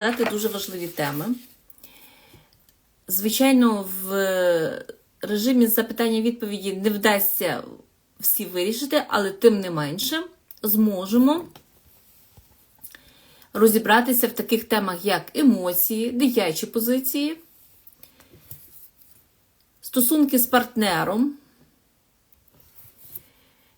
розглядати дуже важливі теми. Звичайно, в режимі запитання-відповіді не вдасться всі вирішити, але тим не менше зможемо розібратися в таких темах, як емоції, дитячі позиції, стосунки з партнером.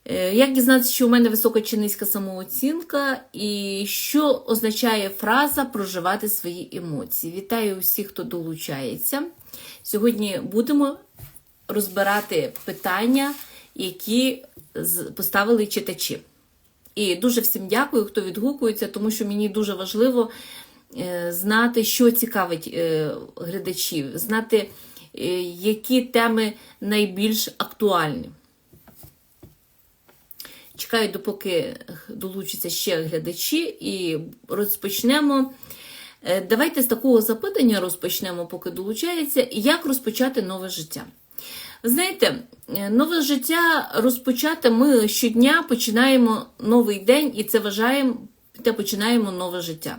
Е, Як дізнатися, що у мене висока чи низька самооцінка, і що означає фраза проживати свої емоції? Вітаю усіх, хто долучається. Сьогодні будемо розбирати питання, які поставили читачі. І дуже всім дякую, хто відгукується, тому що мені дуже важливо е, знати, що цікавить е, глядачів, знати, які теми найбільш актуальні. Чекаю, допоки долучаться ще глядачі, і розпочнемо. Е, Давайте з такого запитання розпочнемо, поки долучається, як розпочати нове життя. Знаєте, е, нове життя розпочати ми щодня починаємо новий день, і це вважаємо, те починаємо нове життя.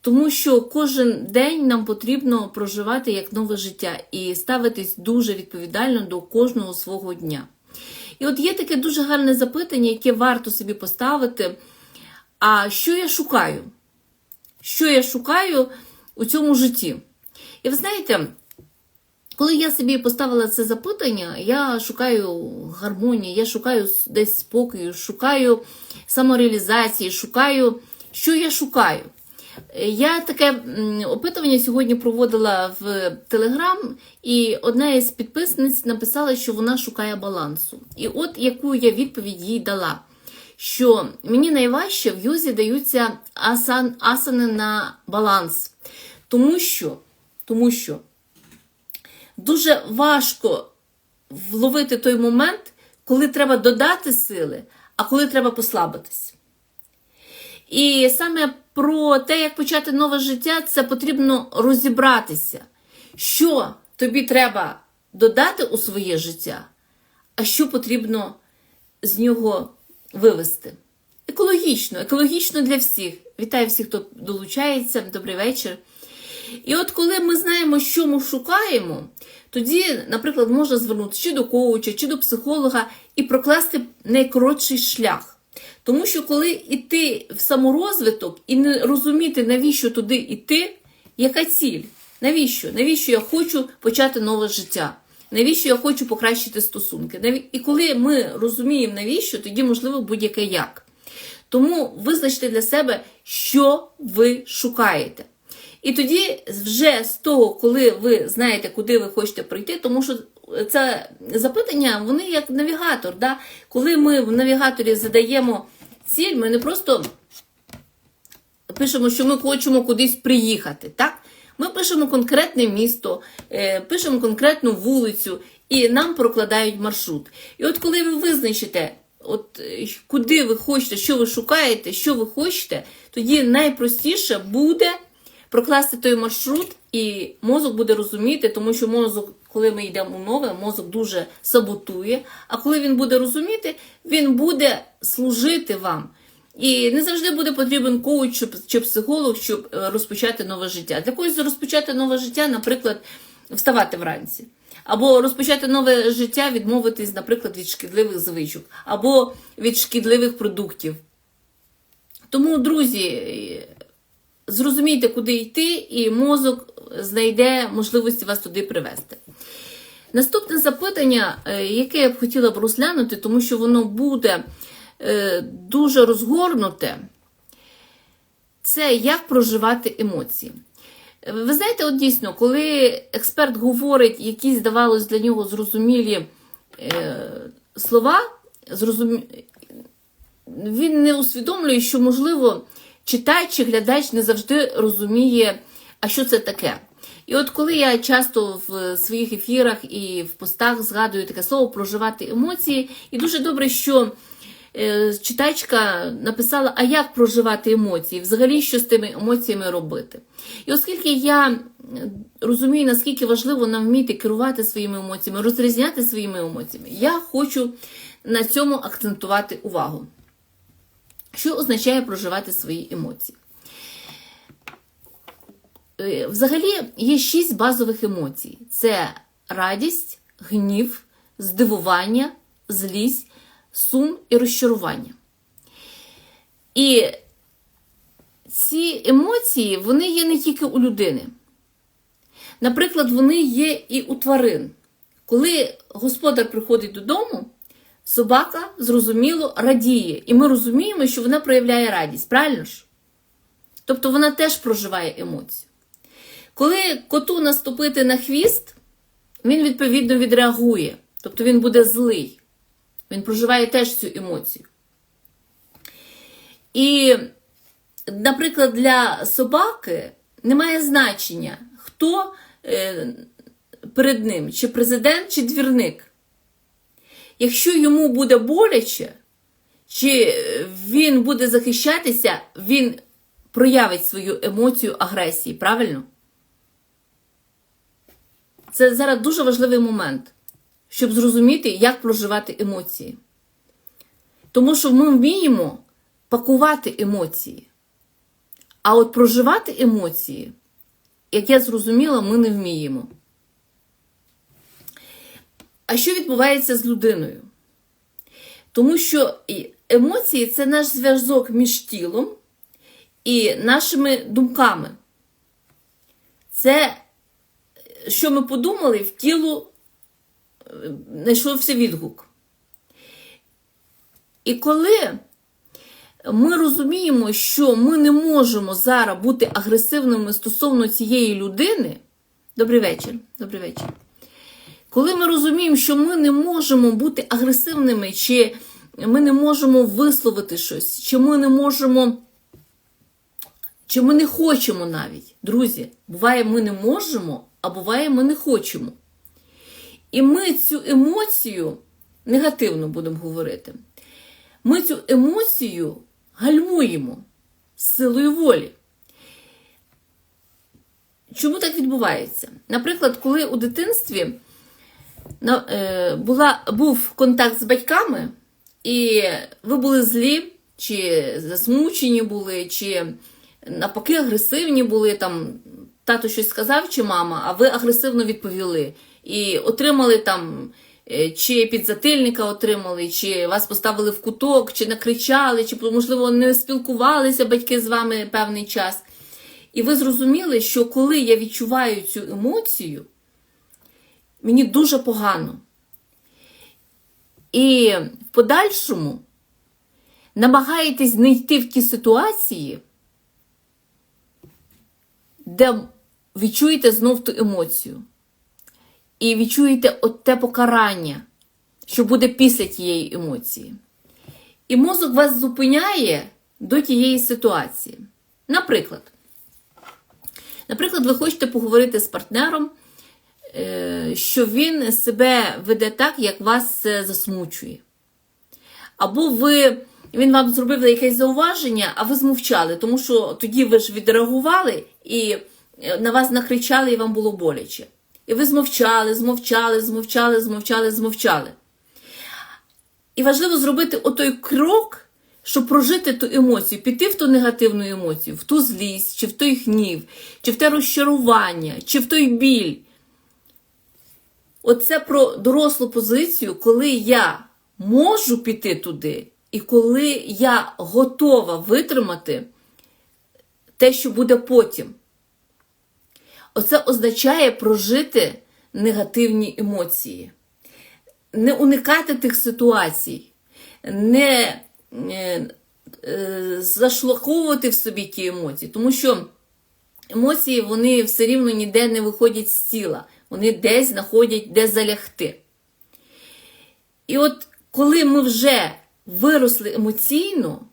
Тому що кожен день нам потрібно проживати як нове життя і ставитись дуже відповідально до кожного свого дня. І от є таке дуже гарне запитання, яке варто собі поставити. А що я шукаю? Що я шукаю у цьому житті? І ви знаєте, коли я собі поставила це запитання, я шукаю гармонії, я шукаю десь спокою, шукаю самореалізації, шукаю, що я шукаю. Я таке опитування сьогодні проводила в Телеграм, і одна із підписниць написала, що вона шукає балансу. І от яку я відповідь їй дала. Що мені найважче в йозі даються асан, асани на баланс. Тому що, тому що дуже важко вловити той момент, коли треба додати сили, а коли треба послабитись. І саме про те, як почати нове життя, це потрібно розібратися, що тобі треба додати у своє життя, а що потрібно з нього вивести. Екологічно, екологічно для всіх. Вітаю всіх, хто долучається. Добрий вечір. І от коли ми знаємо, що ми шукаємо, тоді, наприклад, можна звернутися чи до коуча, чи до психолога і прокласти найкоротший шлях. Тому що коли йти в саморозвиток і не розуміти, навіщо туди йти, яка ціль? Навіщо? Навіщо я хочу почати нове життя? Навіщо я хочу покращити стосунки? І коли ми розуміємо, навіщо, тоді можливо будь-яке як. Тому визначте для себе, що ви шукаєте. І тоді, вже з того, коли ви знаєте, куди ви хочете прийти, тому що це запитання, вони як навігатор. Да? Коли ми в навігаторі задаємо ціль, ми не просто пишемо, що ми хочемо кудись приїхати. Так? Ми пишемо конкретне місто, е, пишемо конкретну вулицю, і нам прокладають маршрут. І от коли ви визначите, от е, куди ви хочете, що ви шукаєте, що ви хочете, тоді найпростіше буде прокласти той маршрут, і мозок буде розуміти, тому що мозок, коли ми йдемо у нове, мозок дуже саботує. А коли він буде розуміти, він буде служити вам. І не завжди буде потрібен коуч чи- психолог, щоб е, розпочати нове життя. Для когось розпочати нове життя, наприклад, вставати вранці. Або розпочати нове життя, відмовитись, наприклад, від шкідливих звичок, або від шкідливих продуктів. Тому, друзі, зрозумійте, куди йти, і мозок знайде можливості вас туди привести. Наступне запитання, е, яке я б хотіла б розглянути, тому що воно буде е, дуже розгорнуте, це як проживати емоції. Е, Ви знаєте, от дійсно, коли експерт говорить якісь, здавалось, для нього зрозумілі слова, він не усвідомлює, що, можливо, читач чи глядач не завжди розуміє, а що це таке. І от коли я часто в своїх ефірах і в постах згадую таке слово проживати емоції, і дуже добре, що е, читачка написала, а як проживати емоції, взагалі, що з тими емоціями робити. І оскільки я розумію, наскільки важливо нам вміти керувати своїми емоціями, розрізняти своїми емоціями, я хочу на цьому акцентувати увагу. Що означає проживати свої емоції? Е, взагалі є шість базових емоцій: це радість, гнів, здивування, злість, сум і розчарування. І ці емоції вони є не тільки у людини. Наприклад, вони є і у тварин. Коли господар приходить додому, собака зрозуміло радіє. І ми розуміємо, що вона проявляє радість, правильно ж? Тобто вона теж проживає емоцію. Коли коту наступити на хвіст, він відповідно відреагує. Тобто він буде злий. Він проживає теж цю емоцію. І, наприклад, для собаки немає значення, хто е, перед ним, чи президент, чи двірник. Якщо йому буде боляче, чи він буде захищатися, він проявить свою емоцію агресії, правильно? Це зараз дуже важливий момент, щоб зрозуміти, як проживати емоції. Тому що ми вміємо пакувати емоції. А от проживати емоції, як я зрозуміла, ми не вміємо. А що відбувається з людиною? Тому що емоції це наш зв'язок між тілом і нашими думками. Це, що ми подумали, в тілу знайшовся відгук. І коли ми розуміємо, що ми не можемо зараз бути агресивними стосовно цієї людини. Добрий вечір. Добрий вечір. Коли ми розуміємо, що ми не можемо бути агресивними, чи ми не можемо висловити щось, чи ми не можемо, чи ми не хочемо навіть. Друзі, буває, ми не можемо, а буває, ми не хочемо. І ми цю емоцію, негативно будемо говорити, ми цю емоцію гальмуємо з силою волі. Чому так відбувається? Наприклад, коли у дитинстві була, був контакт з батьками, і ви були злі, чи засмучені були, чи навпаки агресивні були, там тато щось сказав, чи мама, а ви агресивно відповіли. І отримали там, чи підзатильника отримали, чи вас поставили в куток, чи накричали, чи, можливо, не спілкувалися батьки з вами певний час. І ви зрозуміли, що коли я відчуваю цю емоцію, мені дуже погано. І в подальшому намагаєтесь не йти в ті ситуації, де відчуєте знов ту емоцію. І відчуєте от те покарання, що буде після тієї емоції. І мозок вас зупиняє до тієї ситуації. Наприклад, наприклад, ви хочете поговорити з партнером, що він себе веде так, як вас це засмучує. Або ви, він вам зробив якесь зауваження, а ви змовчали, тому що тоді ви ж відреагували і на вас накричали, і вам було боляче. І ви змовчали, змовчали, змовчали, змовчали, змовчали. І важливо зробити отой крок, щоб прожити ту емоцію, піти в ту негативну емоцію, в ту злість, чи в той гнів, чи в те розчарування, чи в той біль. Оце про дорослу позицію, коли я можу піти туди, і коли я готова витримати те, що буде потім. Оце означає прожити негативні емоції, не уникати тих ситуацій, не е, е, в собі ті емоції, тому що емоції вони все рівно ніде не виходять з тіла, вони десь знаходять де залягти. І от коли ми вже виросли емоційно,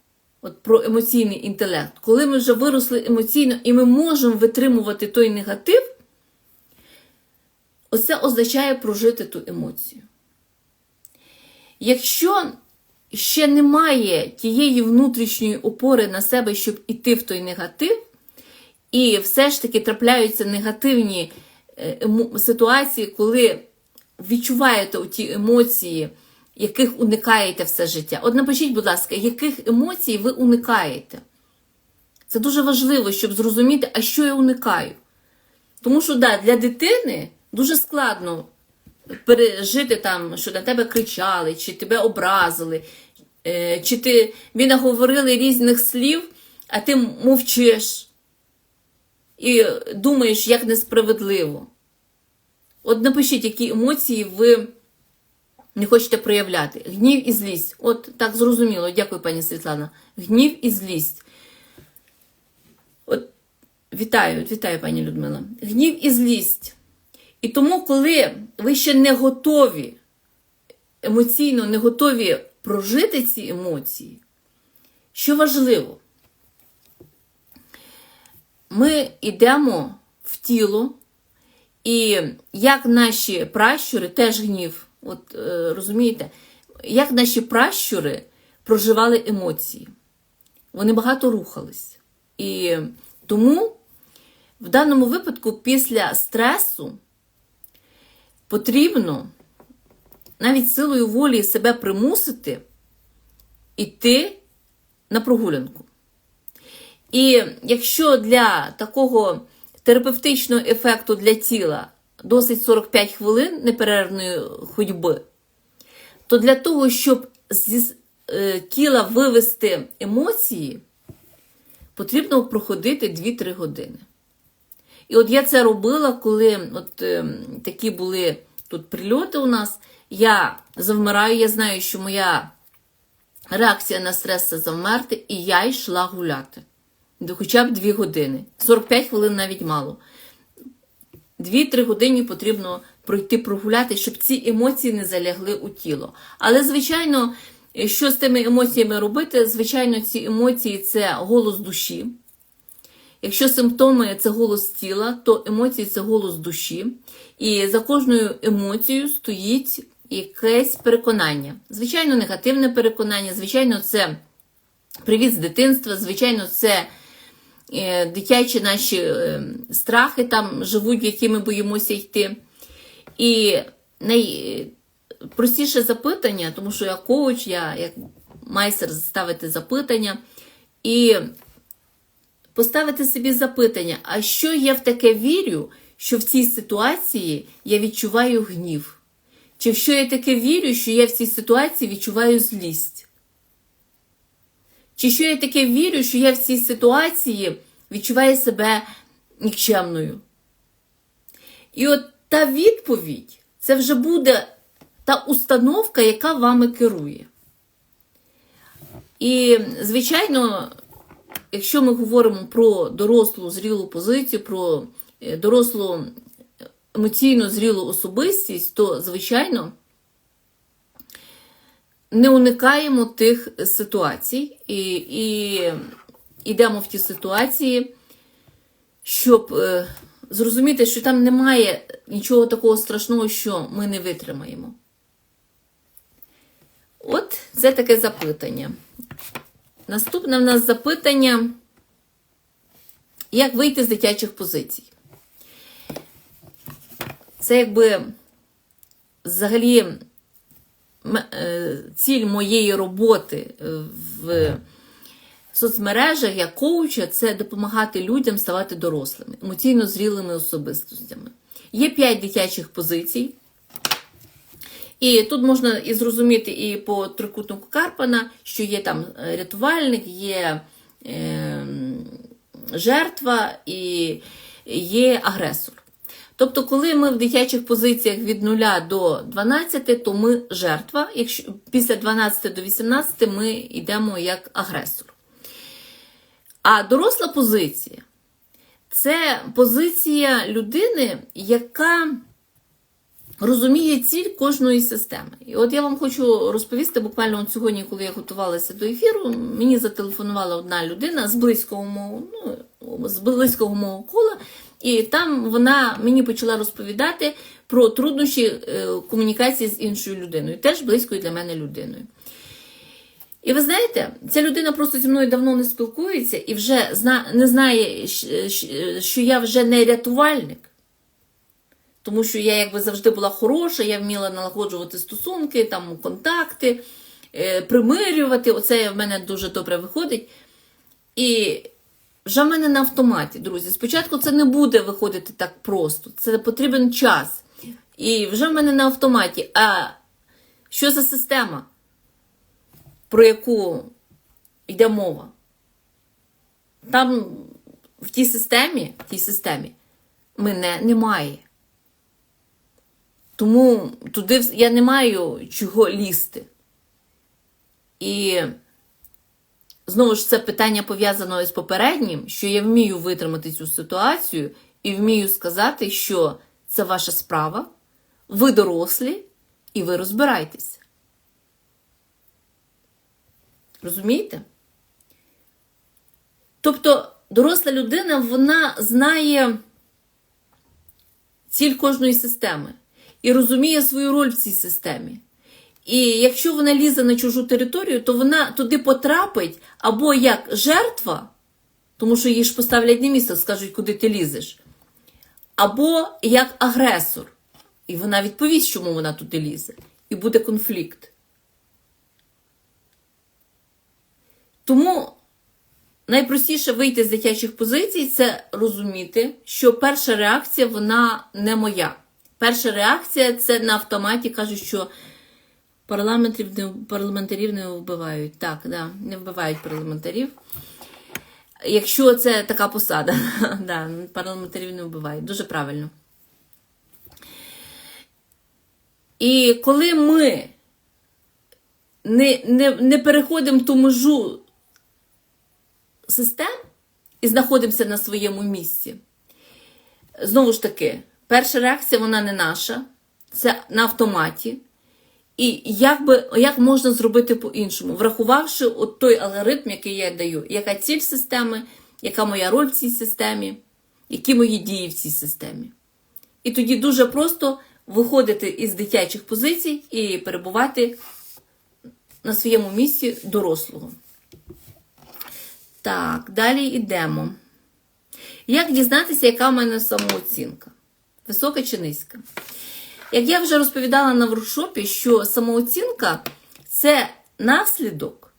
от про емоційний інтелект, коли ми вже виросли емоційно і ми можемо витримувати той негатив, оце означає прожити ту емоцію. Якщо ще немає тієї внутрішньої опори на себе, щоб іти в той негатив, і все ж таки трапляються негативні ситуації, коли відчуваєте ті емоції, яких уникаєте все життя. От напишіть, будь ласка, яких емоцій ви уникаєте? Це дуже важливо, щоб зрозуміти, а що я уникаю. Тому що да, для дитини дуже складно пережити там, що на тебе кричали, чи тебе образили, е, чи ти ви наговорили різних слів, а ти мовчиш і думаєш, як несправедливо. От напишіть, які емоції ви не хочете проявляти. Гнів і злість. От так зрозуміло. Дякую, пані Світлана. Гнів і злість. От вітаю, вітаю, пані Людмила. Гнів і злість. І тому, коли ви ще не готові, емоційно не готові прожити ці емоції, що важливо, ми йдемо в тіло, і як наші пращури, теж гнів, от е, розумієте, як наші пращури проживали емоції. Вони багато рухались. І тому в даному випадку після стресу потрібно навіть силою волі себе примусити йти на прогулянку. І якщо для такого терапевтичного ефекту для тіла досить 45 хвилин неперервної ходьби, то для того, щоб зі е, тіла вивести емоції, потрібно проходити 2-3 години. І от я це робила, коли от е, такі були тут прильоти у нас. Я завмираю, я знаю, що моя реакція на стрес це завмерти, і я йшла гуляти. Хоча б 2 години. 45 хвилин навіть мало. 2-3 години потрібно пройти прогуляти, щоб ці емоції не залягли у тіло. Але, звичайно, що з тими емоціями робити? Звичайно, ці емоції це голос душі. Якщо симптоми це голос тіла, то емоції це голос душі. І за кожною емоцією стоїть якесь переконання. Звичайно, негативне переконання, звичайно, це привіт з дитинства, звичайно, це дитячі наші е, страхи там живуть, які ми боїмося йти. І найпростіше запитання, тому що я коуч, я як майстер ставити запитання. І поставити собі запитання, а що я в таке вірю, що в цій ситуації я відчуваю гнів? Чи в що я таке вірю, що я в цій ситуації відчуваю злість? Чи що я таке вірю, що я в цій ситуації відчуваю себе нікчемною? І от та відповідь це вже буде та установка, яка вами керує. І, звичайно, якщо ми говоримо про дорослу зрілу позицію, про е, дорослу емоційно зрілу особистість, то, звичайно, не уникаємо тих ситуацій і, і йдемо в ті ситуації, щоб е, зрозуміти, що там немає нічого такого страшного, що ми не витримаємо. От це таке запитання. Наступне в нас запитання, як вийти з дитячих позицій? Це якби взагалі ціль моєї роботи в соцмережах як коуча це допомагати людям ставати дорослими, емоційно зрілими особистостями. Є 5 дитячих позицій. І тут можна і зрозуміти і по трикутнику Карпана, що є там рятувальник, є е, жертва і є агресор. Тобто, коли ми в дитячих позиціях від 0 до 12, то ми жертва, якщо після 12 до 18 ми йдемо як агресор. А доросла позиція це позиція людини, яка розуміє ціль кожної системи. І от я вам хочу розповісти, буквально от сьогодні, коли я готувалася до ефіру, мені зателефонувала одна людина з близького мого, ну, з близького мого кола, і там вона мені почала розповідати про труднощі е, комунікації з іншою людиною, теж близькою для мене людиною. І ви знаєте, ця людина просто зі мною давно не спілкується і вже не знає, що я вже не рятувальник. Тому що я якби завжди була хороша, я вміла налагоджувати стосунки, там, контакти, е, примирювати. Оце в мене дуже добре виходить. І вже в мене на автоматі, друзі. Спочатку це не буде виходити так просто. Це потрібен час. І вже в мене на автоматі. А що за система, про яку йде мова? Там в тій системі, в тій системі мене немає. Тому туди я не маю чого лізти. І знову ж це питання пов'язано із попереднім, що я вмію витримати цю ситуацію і вмію сказати, що це ваша справа, ви дорослі і ви розбирайтеся. Розумієте? Тобто доросла людина вона знає ціль кожної системи і розуміє свою роль в цій системі. І якщо вона лізе на чужу територію, то вона туди потрапить або як жертва, тому що її ж поставлять на місце, скажуть, куди ти лізеш, або як агресор. І вона відповість, чому вона туди лізе. І буде конфлікт. Тому найпростіше вийти з дитячих позицій це розуміти, що перша реакція вона не моя. Перша реакція це на автоматі кажуть, що парламентарів не, парламентарів не вбивають. Так, да, не вбивають парламентарів. Якщо це така посада, да, парламентарів не вбивають. Дуже правильно. І коли ми не, не, не переходимо ту межу систем і знаходимося на своєму місці, знову ж таки, перша реакція вона не наша, це на автоматі. І як, би, як можна зробити по-іншому, врахувавши от той алгоритм, який я даю, яка ціль системи, яка моя роль в цій системі, які мої дії в цій системі. І тоді дуже просто виходити із дитячих позицій і перебувати на своєму місці дорослого. Так, далі йдемо. Як дізнатися, яка в мене самооцінка? Висока чи низька? Як я вже розповідала на воркшопі, що самооцінка це наслідок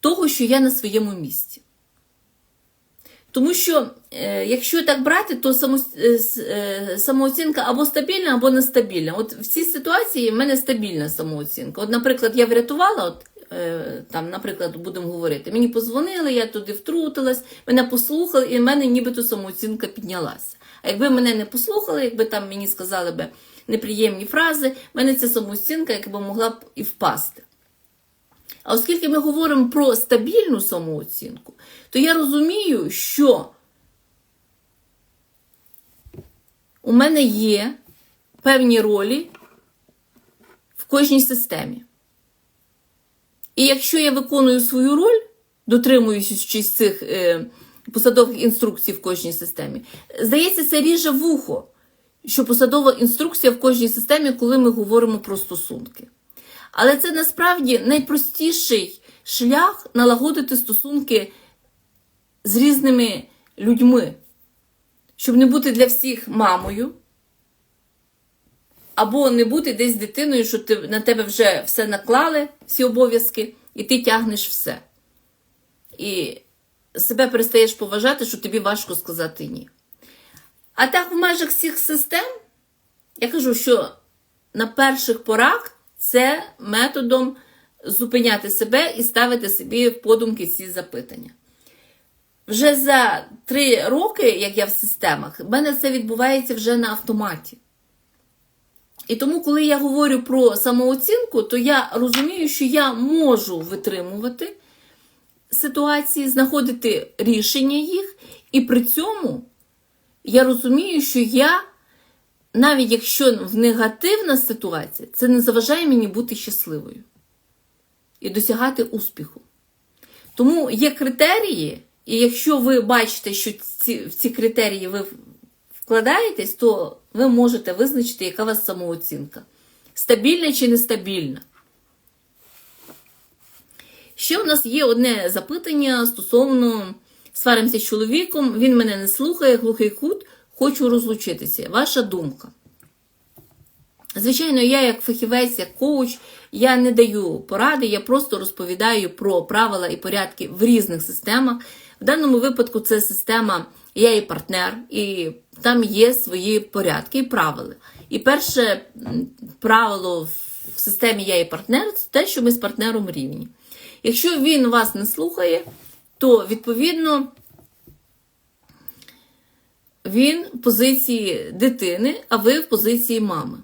того, що я на своєму місці. Тому що, е, якщо так брати, то е, е, самооцінка або стабільна, або нестабільна. От в цій ситуації в мене стабільна самооцінка. От, наприклад, я врятувала, от, там, наприклад, будемо говорити, мені позвонили, я туди втрутилась, мене послухали, і в мене нібито самооцінка піднялася. А якби мене не послухали, якби там мені сказали би неприємні фрази, в мене ця самооцінка якби могла б і впасти. А оскільки ми говоримо про стабільну самооцінку, то я розумію, що у мене є певні ролі в кожній системі. І якщо я виконую свою роль, дотримуючись цих е, посадових інструкцій в кожній системі, здається, це ріже вухо, що посадова інструкція в кожній системі, коли ми говоримо про стосунки. Але це насправді найпростіший шлях налагодити стосунки з різними людьми, щоб не бути для всіх мамою, або не бути десь дитиною, що ти, на тебе вже все наклали, всі обов'язки, і ти тягнеш все. І себе перестаєш поважати, що тобі важко сказати ні. А так, в межах всіх систем, я кажу, що на перших порах це методом зупиняти себе і ставити собі в подумки ці запитання. Вже за три роки, як я в системах, в мене це відбувається вже на автоматі. І тому, коли я говорю про самооцінку, то я розумію, що я можу витримувати ситуації, знаходити рішення їх, і при цьому я розумію, що я, навіть якщо в негативна ситуація, це не заважає мені бути щасливою і досягати успіху. Тому є критерії, і якщо ви бачите, що ці, в ці критерії ви вкладаєтесь, то ви можете визначити, яка у вас самооцінка. Стабільна чи нестабільна. Ще у нас є одне запитання стосовно сваримося з чоловіком, він мене не слухає, глухий кут, хочу розлучитися. Ваша думка. Звичайно, я як фахівець, як коуч, я не даю поради, я просто розповідаю про правила і порядки в різних системах, В даному випадку це система Я і партнер, і там є свої порядки і правила. І перше правило в системі Я і партнер це те, що ми з партнером рівні. Якщо він вас не слухає, то відповідно він в позиції дитини, а ви в позиції мами.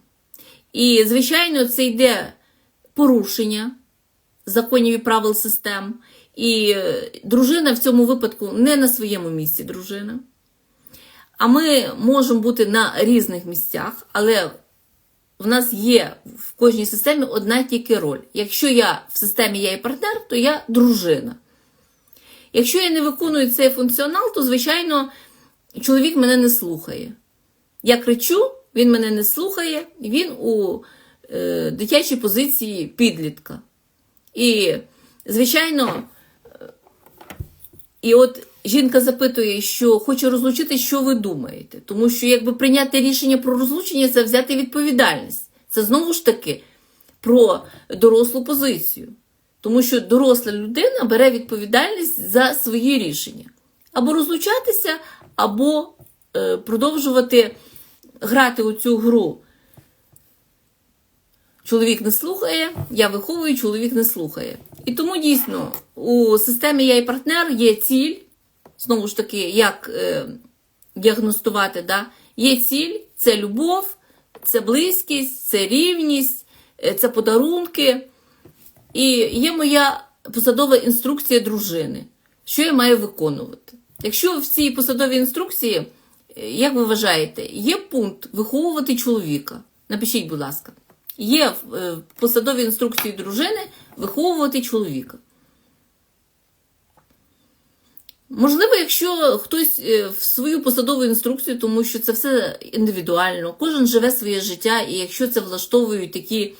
І, звичайно, це йде порушення законів і правил систем. І е, дружина в цьому випадку не на своєму місці дружина. А ми можемо бути на різних місцях, але в нас є в кожній системі одна тільки роль. Якщо я в системі я і партнер, то я дружина. Якщо я не виконую цей функціонал, то, звичайно, чоловік мене не слухає. Я кричу, він мене не слухає, він у е, дитячій позиції підлітка. І, звичайно, і от жінка запитує, що хоче розлучити, що ви думаєте? Тому що якби прийняти рішення про розлучення це взяти відповідальність. Це знову ж таки про дорослу позицію. Тому що доросла людина бере відповідальність за свої рішення. Або розлучатися, або е, продовжувати грати у цю гру. Чоловік не слухає, я виховую, чоловік не слухає. І тому дійсно у системі я і партнер є ціль, знову ж таки, як е, діагностувати, да? є ціль, це любов, це близькість, це рівність, е, це подарунки. І є моя посадова інструкція дружини, що я маю виконувати. Якщо в цій посадовій інструкції, е, як ви вважаєте, є пункт виховувати чоловіка, напишіть, будь ласка, є в е, посадовій інструкції дружини виховувати чоловіка. Можливо, якщо хтось е, в свою посадову інструкцію, тому що це все індивідуально, кожен живе своє життя, і якщо це влаштовують такі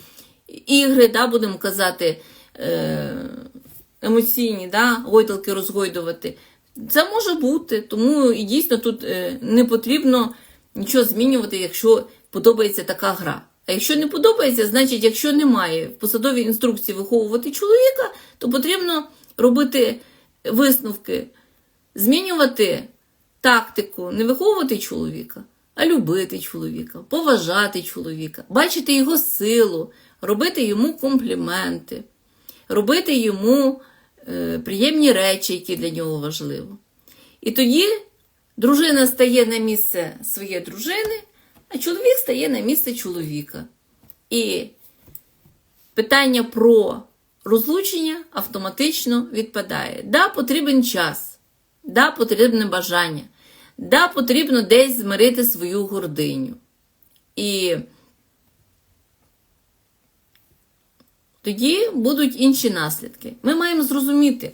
ігри, да, будемо казати, е, емоційні, да, гойдалки розгойдувати, це може бути. Тому і дійсно тут е, не потрібно нічого змінювати, якщо подобається така гра. А якщо не подобається, значить, якщо немає в посадовій інструкції виховувати чоловіка, то потрібно робити висновки, змінювати тактику, не виховувати чоловіка, а любити чоловіка, поважати чоловіка, бачити його силу, робити йому компліменти, робити йому е, приємні речі, які для нього важливі. І тоді дружина стає на місце своєї дружини, а чоловік стає на місце чоловіка. І питання про розлучення автоматично відпадає. Да, потрібен час, да, потрібне бажання, да, потрібно десь змирити свою гординю. І тоді будуть інші наслідки. Ми маємо зрозуміти,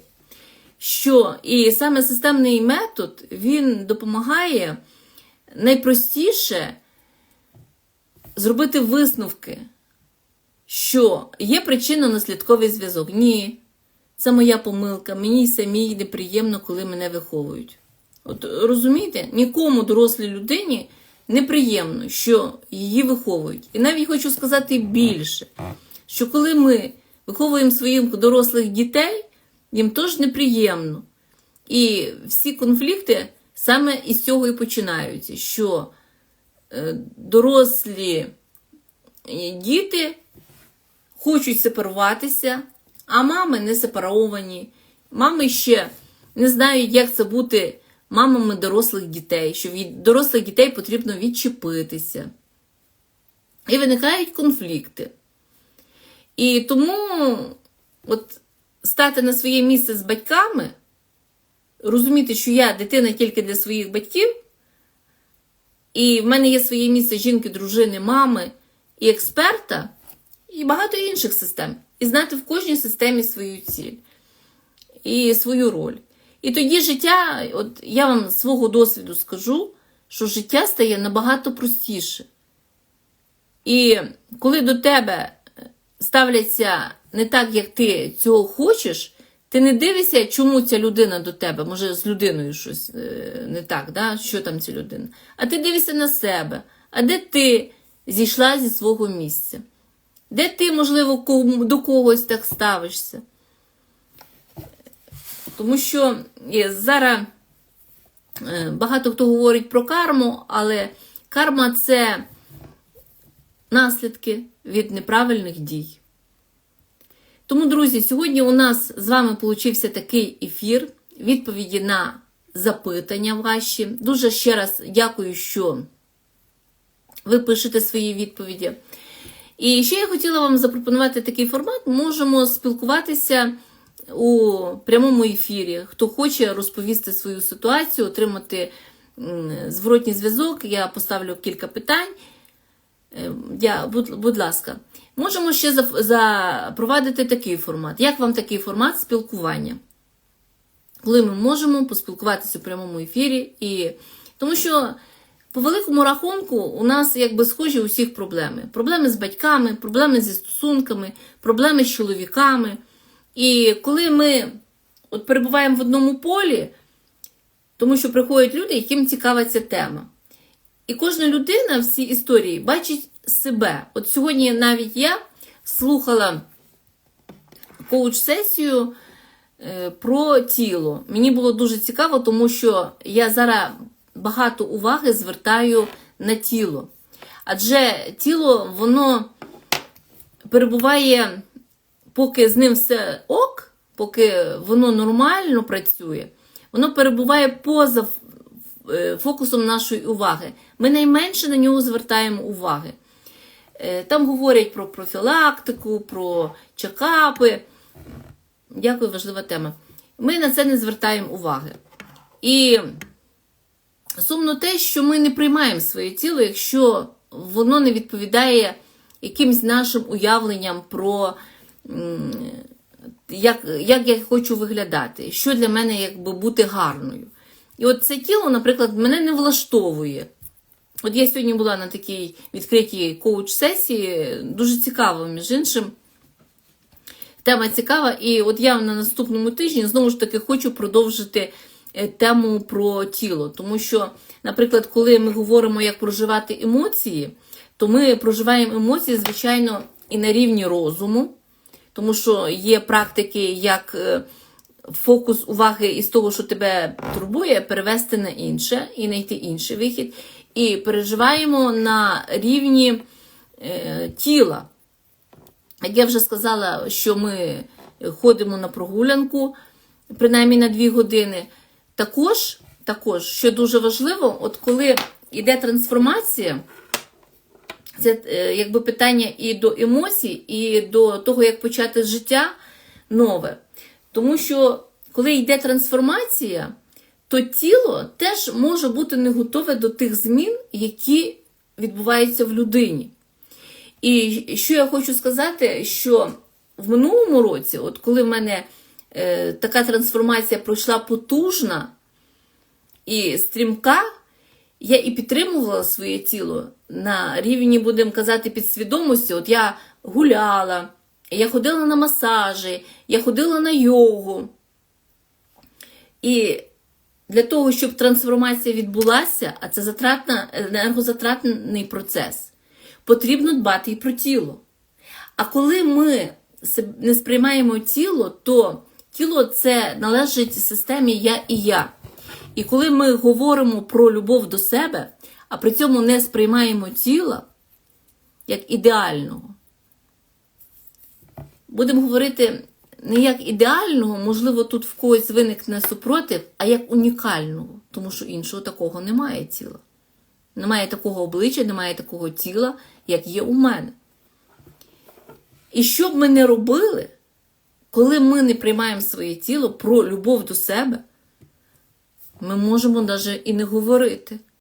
що і саме системний метод він допомагає найпростіше зробити висновки, що є причинно-наслідковий зв'язок. Ні, це моя помилка, мені самій неприємно, коли мене виховують. От розумієте, нікому дорослій людині неприємно, що її виховують. І навіть хочу сказати більше, що коли ми виховуємо своїх дорослих дітей, їм теж неприємно. І всі конфлікти саме із цього і починаються, що е, дорослі е, діти хочуть сепаруватися, а мами не сепаровані. Мами ще не знають, як це бути мамами дорослих дітей, що від дорослих дітей потрібно відчепитися. І виникають конфлікти. І тому от стати на своє місце з батьками, розуміти, що я дитина тільки для своїх батьків, і в мене є своє місце жінки, дружини, мами і експерта, і багато інших систем. І знати в кожній системі свою ціль і свою роль. І тоді життя, от я вам свого досвіду скажу, що життя стає набагато простіше. І коли до тебе ставляться не так, як ти цього хочеш, ти не дивишся, чому ця людина до тебе, може з людиною щось е, не так, да? що там ця людина. А ти дивишся на себе, а де ти зійшла зі свого місця? Де ти, можливо, до когось так ставишся? Тому що е, зараз е, багато хто говорить про карму, але карма це наслідки від неправильних дій. Тому, друзі, сьогодні у нас з вами получився такий ефір, відповіді на запитання ваші. Дуже ще раз дякую, що ви пишете свої відповіді. І ще я хотіла вам запропонувати такий формат. Можемо спілкуватися у прямому ефірі. Хто хоче розповісти свою ситуацію, отримати зворотній зв'язок, я поставлю кілька питань. Е, Я, будь, будь ласка, можемо ще запровадити такий формат. Як вам такий формат спілкування? Коли ми можемо поспілкуватися у прямому ефірі, і тому що по великому рахунку у нас якби схожі усіх проблеми: проблеми з батьками, проблеми зі стосунками, проблеми з чоловіками. І коли ми от перебуваємо в одному полі, тому що приходять люди, яким цікава ця тема. І кожна людина в цій історії бачить себе. От сьогодні навіть я слухала коуч-сесію е, про тіло. Мені було дуже цікаво, тому що я зараз багато уваги звертаю на тіло. Адже тіло, воно перебуває, поки з ним все ок, поки воно нормально працює, воно перебуває поза фокусом нашої уваги. Ми найменше на нього звертаємо уваги. Е, Там говорять про профілактику, про чекапи. Дякую, важлива тема. Ми на це не звертаємо уваги. І сумно те, що ми не приймаємо своє тіло, якщо воно не відповідає якимсь нашим уявленням про як, як я хочу виглядати, що для мене якби бути гарною. І от це тіло, наприклад, мене не влаштовує. От я сьогодні була на такій відкритій коуч-сесії, дуже цікаво, між іншим. Тема цікава, і от я на наступному тижні знову ж таки хочу продовжити е, тему про тіло. Тому що, наприклад, коли ми говоримо, як проживати емоції, то ми проживаємо емоції, звичайно, і на рівні розуму, тому що є практики, як е, фокус уваги із того, що тебе турбує, перевести на інше і знайти інший вихід. І переживаємо на рівні е, тіла. Як я вже сказала, що ми ходимо на прогулянку, принаймні на 2 години. Також, також, що дуже важливо, от коли йде трансформація, це е, якби питання і до емоцій, і до того, як почати життя нове. Тому що, коли йде трансформація, то тіло теж може бути не готове до тих змін, які відбуваються в людині. І що я хочу сказати, що в минулому році, от коли в мене е, така трансформація пройшла потужна і стрімка, я і підтримувала своє тіло на рівні, будемо казати, підсвідомості. От я гуляла, я ходила на масажі, я ходила на йогу. І для того, щоб трансформація відбулася, а це затратна, енергозатратний процес, потрібно дбати і про тіло. А коли ми не сприймаємо тіло, то тіло це належить системі я і я. І коли ми говоримо про любов до себе, а при цьому не сприймаємо тіла як ідеального, будемо говорити не як ідеального, можливо, тут в когось виникне супротив, а як унікального, тому що іншого такого немає тіла. Немає такого обличчя, немає такого тіла, як є у мене. І що б ми не робили, коли ми не приймаємо своє тіло про любов до себе, ми можемо навіть і не говорити.